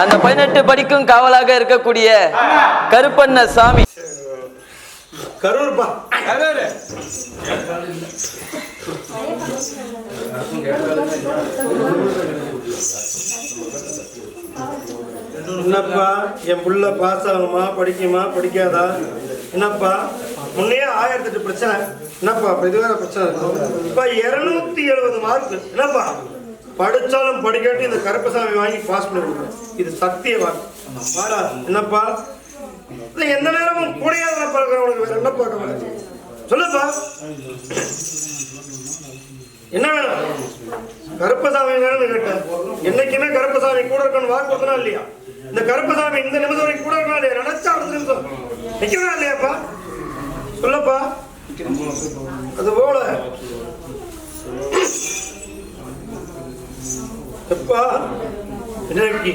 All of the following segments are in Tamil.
அந்த பதினெட்டு படிக்கும் காவலாக இருக்கக்கூடிய கருப்பண்ண சாமி. கரூர்ப்பா என்னப்பா என் புள்ள பாஸ் ஆகுமா? படிக்குமா? படிக்காதா? என்னப்பா முன்னையே ஆயிரத்தி எட்டு பிரச்சனை. என்னப்பா இதுவரை பிரச்சனை இருக்கு? இப்ப இருநூத்தி எழுபது மார்க் என்னப்பா? படிச்சாலும் படிக்காட்டி இந்த கருப்பசாமி வாங்கி பாஸ் பண்ணி கொடுக்குறேன் இது சத்திய வாக்கு. வாடா என்னப்பா எந்த நேரமும் கூடையாத பார்க்க வேற என்ன பார்க்க முடியாது சொல்லுப்பா. என்ன வேணும்? கருப்பசாமி வேணும்னு கேட்டேன். என்னைக்குமே கருப்பசாமி கூட இருக்கணும் வாக்கு கொடுத்தனா இல்லையா? இந்த கருப்பசாமி இந்த நிமிஷம் வரைக்கும் கூட இருக்கணும் இல்லையா? நினைச்சா அடுத்த நிமிஷம். நிக்கிறா இல்லையாப்பா? சொல்லப்பா. அது எப்பா இன்னைக்கு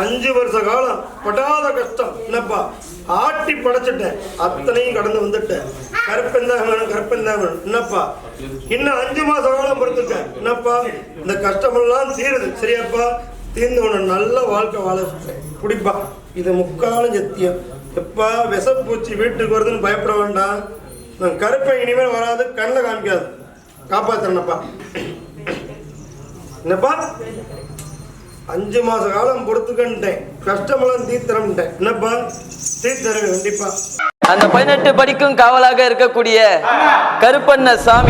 அஞ்சு வருஷ காலம் படாத கஷ்டம். என்னப்பா? ஆட்டி படைச்சிட்டேன். அத்தனையும் கடந்து வந்துட்டேன். கருப்பெந்தான் வேணும் கருப்பெந்தான் வேணும் என்னப்பா? இன்னும் அஞ்சு மாச காலம் பொறுத்துட்டேன். என்னப்பா? இந்த கஷ்டமெல்லாம் தீருது. சரியாப்பா? தீர்ந்து உன நல்ல வாழ்க்கை வாழ பிடிப்பா. குடிப்பா இது முக்காலும் சத்தியம். எப்பா விஷப்பூச்சி வீட்டுக்கு வருதுன்னு பயப்பட வேண்டாம். நான் கருப்பை இனிமேல் வராது. கண்ணில் காமிக்காது. காப்பாத்துறேன்னப்பா என்னப்பா? அஞ்சு மாச காலம் பொறுத்துக்கிட்டேன் கஷ்டமெல்லாம் தீர்த்தரம்ட்டேன் என்னப்பா? தீர்த்தரேன் கண்டிப்பா. அந்த பதினெட்டு படிக்கும் காவலாக இருக்கக்கூடிய கருப்பண்ண சாமி.